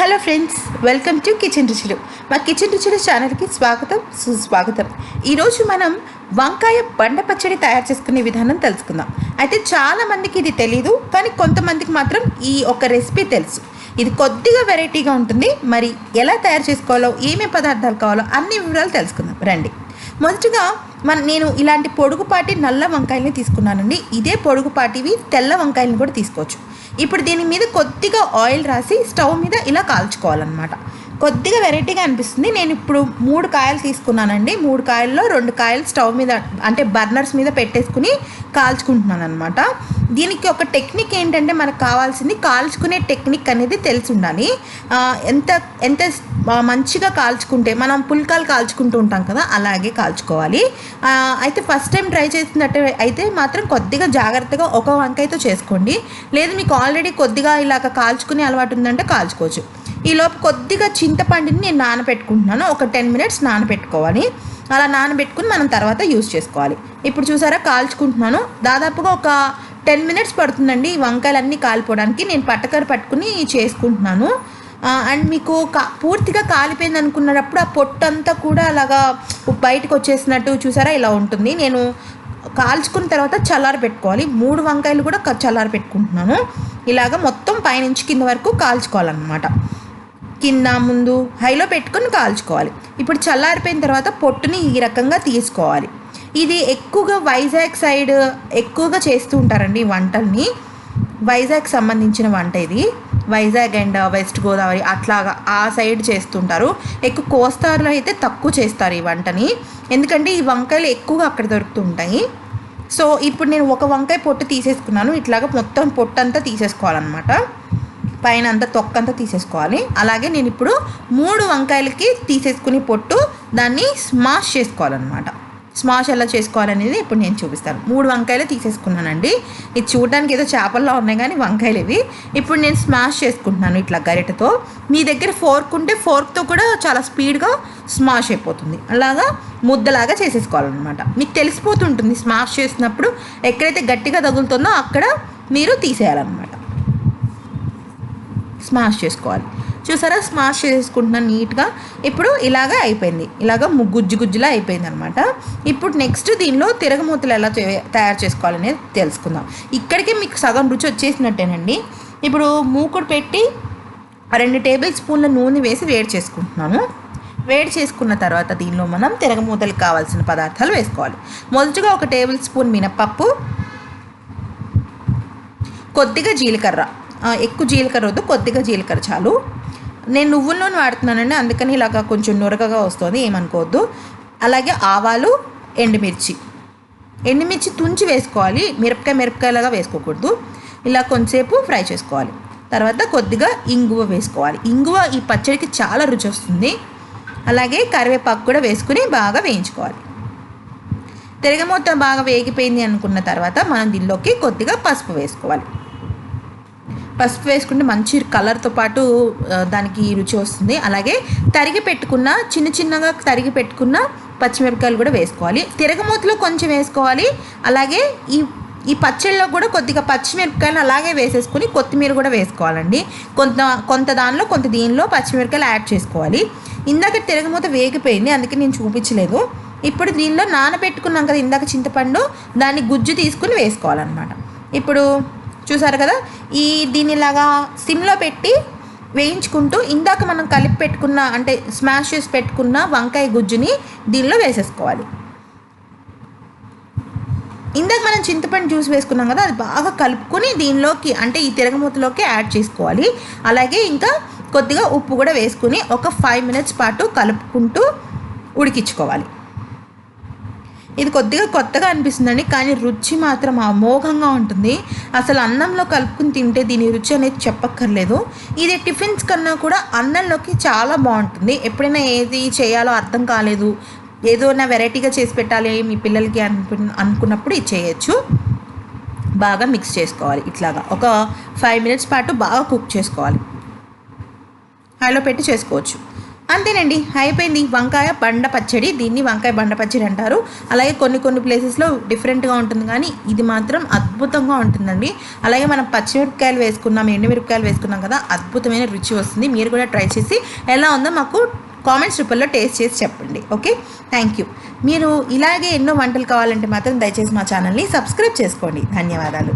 Hello friends welcome to kitchen రుచులు. మా kitchen రుచుల ఛానల్కి స్వాగతం సుస్వాగతం. ఈరోజు మనం వంకాయ బండ పచ్చడి తయారు చేసుకునే విధానం తెలుసుకుందాం. అయితే చాలా మందికి ఇది తెలీదు కానీ కొంతమందికి మాత్రం ఈ ఒక రెసిపీ తెలుసు. ఇది కొద్దిగా వెరైటీగా ఉంటుంది. మరి ఎలా తయారు చేసుకోవాలో ఏమేమి పదార్థాలు కావాలో అన్ని వివరాలు తెలుసుకుందాం. రండి. మొదటగా మన నేను ఇలాంటి పొడుగుపాటి నల్ల వంకాయల్ని తీసుకున్నానండి. ఇదే పొడుగుపాటివి తెల్ల వంకాయలను కూడా తీసుకోవచ్చు. ఇప్పుడు దీని మీద కొద్దిగా ఆయిల్ రాసి స్టవ్ మీద ఇలా కాల్చుకోవాలన్నమాట. కొద్దిగా వెరైటీగా అనిపిస్తుంది. నేను ఇప్పుడు మూడు కాయలు తీసుకున్నానండి. మూడు కాయల్లో రెండు కాయలు స్టవ్ మీద అంటే బర్నర్స్ మీద పెట్టేసుకుని కాల్చుకుంటున్నాను అనమాట దీనికి ఒక టెక్నిక్ ఏంటంటే మనకు కావాల్సింది కాల్చుకునే టెక్నిక్ అనేది తెలిసి ఉండాలి ఎంత ఎంత మంచిగా కాల్చుకుంటే మనం పుల్కాలు కాల్చుకుంటూ ఉంటాం కదా అలాగే కాల్చుకోవాలి. అయితే ఫస్ట్ టైం ట్రై చేసినట్టు అయితే మాత్రం కొద్దిగా జాగ్రత్తగా ఒక వంకాయతో చేసుకోండి. లేదు మీకు ఆల్రెడీ కొద్దిగా ఇలాగ కాల్చుకునే అలవాటు ఉందంటే కాల్చుకోవచ్చు. ఈలోపు కొద్దిగా చింతపండుని నేను నానబెట్టుకుంటున్నాను. ఒక టెన్ మినిట్స్ నానబెట్టుకోవాలి. అలా నానబెట్టుకుని మనం తర్వాత యూస్ చేసుకోవాలి. ఇప్పుడు చూసారా కాల్చుకుంటున్నాను. దాదాపుగా ఒక టెన్ మినిట్స్ పడుతుందండి ఈ వంకాయలన్నీ కాలిపోవడానికి. నేను పట్టకర పట్టుకుని చేసుకుంటున్నాను. అండ్ మీకు కా పూర్తిగా కాలిపోయింది అనుకున్నప్పుడు ఆ పొట్టంతా కూడా అలాగా బయటకు వచ్చేసినట్టు చూసారా ఇలా ఉంటుంది. నేను కాల్చుకున్న తర్వాత చల్లారి పెట్టుకోవాలి. మూడు వంకాయలు కూడా క- చల్లారి పెట్టుకుంటున్నాను. ఇలాగ మొత్తం పైనుంచి కింద వరకు కాల్చుకోవాలన్నమాట. కింద ముందు హైలో పెట్టుకొని కాల్చుకోవాలి. ఇప్పుడు చల్లారిపోయిన తర్వాత పొట్టుని ఈ రకంగా తీసుకోవాలి. ఇది ఎక్కువగా వైజాగ్ సైడ్ ఎక్కువగా చేస్తూ ఉంటారండి ఈ వంటల్ని. వైజాగ్ సంబంధించిన వంట ఇది. వైజాగ్ అండ్ వెస్ట్ గోదావరి అట్లాగా ఆ సైడ్ చేస్తుంటారు ఎక్కువ కోస్తారులో అయితే తక్కువ చేస్తారు ఈ వంటని. ఎందుకంటే ఈ వంకాయలు ఎక్కువగా అక్కడ దొరుకుతూ ఉంటాయి. సో ఇప్పుడు నేను ఒక వంకాయ పొట్టు తీసేసుకున్నాను. ఇట్లాగా మొత్తం పొట్టు అంతా తీసేసుకోవాలన్నమాట. పైన అంతా తొక్కంతా తీసేసుకోవాలి. అలాగే నేను ఇప్పుడు మూడు వంకాయలకి తీసేసుకుని పొట్టు దాన్ని స్మాష్ చేసుకోవాలన్నమాట. స్మాష్ ఎలా చేసుకోవాలనేది ఇప్పుడు నేను చూపిస్తాను. మూడు వంకాయలు తీసేసుకున్నానండి. ఇది చూడడానికి ఏదో చేపల్లో ఉన్నాయి కానీ వంకాయలు ఇవి ఇప్పుడు నేను స్మాష్ చేసుకుంటున్నాను ఇట్లా గరిటతో. మీ దగ్గర ఫోర్క్ ఉంటే ఫోర్క్తో కూడా చాలా స్పీడ్గా స్మాష్ అయిపోతుంది. అలాగా ముద్దలాగా చేసేసుకోవాలన్నమాట. మీకు తెలిసిపోతుంటుంది స్మాష్ చేసినప్పుడు ఎక్కడైతే గట్టిగా తగులుతుందో అక్కడ మీరు తీసేయాలన్నమాట. స్మాష్ చేసుకోవాలి. చూసారా? స్మాష్ చేసుకుంటున్నాను నీట్గా ఇప్పుడు ఇలాగ అయిపోయింది. ఇలాగ గుజ్జు గుజ్జులా అయిపోయింది అనమాట ఇప్పుడు నెక్స్ట్ దీనిలో తిరగమూతలు ఎలా తయారు చేసుకోవాలనేది తెలుసుకుందాం. ఇక్కడికే మీకు సగం రుచి వచ్చేసినట్టేనండి. ఇప్పుడు మూకుడు పెట్టి రెండు టేబుల్ స్పూన్ల నూనె వేసి వేడి చేసుకుంటున్నాను. వేడి చేసుకున్న తర్వాత దీనిలో మనం తిరగమూతలకు కావాల్సిన పదార్థాలు వేసుకోవాలి. మొదటగా ఒక టేబుల్ స్పూన్ మినపప్పు కొద్దిగా జీలకర్ర. ఎక్కువ జీలకర్ర వద్దు కొద్దిగా జీలకర్ర చాలు. నేను నువ్వుల నూనె వాడుతున్నానండి అందుకని ఇలాగ కొంచెం నురగగా వస్తుంది ఏమనుకోవద్దు. అలాగే ఆవాలు ఎండుమిర్చి. ఎండుమిర్చి తుంచి వేసుకోవాలి మిరపకాయ మిరపకాయలాగా వేసుకోకూడదు. ఇలా కొంచెంసేపు ఫ్రై చేసుకోవాలి. తర్వాత కొద్దిగా ఇంగువ వేసుకోవాలి. ఇంగువ ఈ పచ్చడికి చాలా రుచి వస్తుంది. అలాగే కరివేపాకు కూడా వేసుకుని బాగా వేయించుకోవాలి. తిరగమూత బాగా వేగిపోయింది అనుకున్న తర్వాత మనం దీనిలోకి కొద్దిగా పసుపు వేసుకోవాలి. పసుపు వేసుకుంటే మంచి కలర్తో పాటు దానికి రుచి వస్తుంది. అలాగే తరిగి పెట్టుకున్న చిన్న చిన్నగా తరిగి పెట్టుకున్న పచ్చిమిరపకాయలు కూడా వేసుకోవాలి. తిరగమూతలో కొంచెం వేసుకోవాలి. అలాగే ఈ ఈ పచ్చళ్ళలో కూడా కొద్దిగా పచ్చిమిరపకాయలు అలాగే వేసేసుకుని కొత్తిమీర కూడా వేసుకోవాలండి. కొంత కొంత దానిలో కొంత దీనిలో పచ్చిమిరపకాయలు యాడ్ చేసుకోవాలి. ఇందాక తిరగమూత వేగిపోయింది అందుకే నేను చూపించలేదు. ఇప్పుడు దీనిలో నానబెట్టుకున్నాం కదా ఇందాక చింతపండు దాన్ని గుజ్జు తీసుకుని వేసుకోవాలన్నమాట. ఇప్పుడు చూసారు కదా? ఈ దీనిలాగా సిమ్లో పెట్టి వేయించుకుంటూ ఇందాక మనం కలిపి పెట్టుకున్న అంటే స్మాష్ చేసి పెట్టుకున్న వంకాయ గుజ్జుని దీనిలో వేసేసుకోవాలి. ఇందాక మనం చింతపండు జ్యూస్ వేసుకున్నాం కదా అది బాగా కలుపుకొని దీనిలోకి అంటే ఈ తిరగమూతలోకి యాడ్ చేసుకోవాలి. అలాగే ఇంకా కొద్దిగా ఉప్పు కూడా వేసుకుని ఒక ఫైవ్ మినిట్స్ పాటు కలుపుకుంటూ ఉడికించుకోవాలి. ఇది కొద్దిగా కొత్తగా అనిపిస్తుందండి కానీ రుచి మాత్రం అమోఘంగా ఉంటుంది. అసలు అన్నంలో కలుపుకుని తింటే దీని రుచి అనేది చెప్పక్కర్లేదు. ఇది టిఫిన్స్ కన్నా కూడా అన్నంలోకి చాలా బాగుంటుంది. ఎప్పుడైనా ఏది చేయాలో అర్థం కాలేదు. ఏదో నా వెరైటీగా చేసి పెట్టాలి మీ పిల్లలకి అనుకు అనుకున్నప్పుడు ఇది చేయొచ్చు. బాగా మిక్స్ చేసుకోవాలి ఇట్లాగా. ఒక ఫైవ్ మినిట్స్ పాటు బాగా కుక్ చేసుకోవాలి. హైలో పెట్టి చేసుకోవచ్చు. అంతేనండి అయిపోయింది. వంకాయ బండ పచ్చడి దీన్ని వంకాయ బండ పచ్చడి అంటారు. అలాగే కొన్ని కొన్ని ప్లేసెస్లో డిఫరెంట్గా ఉంటుంది కానీ ఇది మాత్రం అద్భుతంగా ఉంటుందండి. అలాగే మనం పచ్చిమిరపకాయలు వేసుకున్నాం ఎండుమిరపకాయలు వేసుకున్నాం కదా అద్భుతమైన రుచి వస్తుంది. మీరు కూడా ట్రై చేసి ఎలా ఉందో మాకు కామెంట్స్ రూపంలో టేస్ట్ చేసి చెప్పండి. ఓకే థ్యాంక్ యూ మీరు ఇలాగే ఎన్నో వంటలు కావాలంటే మాత్రం దయచేసి మా ఛానల్ని సబ్స్క్రైబ్ చేసుకోండి. ధన్యవాదాలు.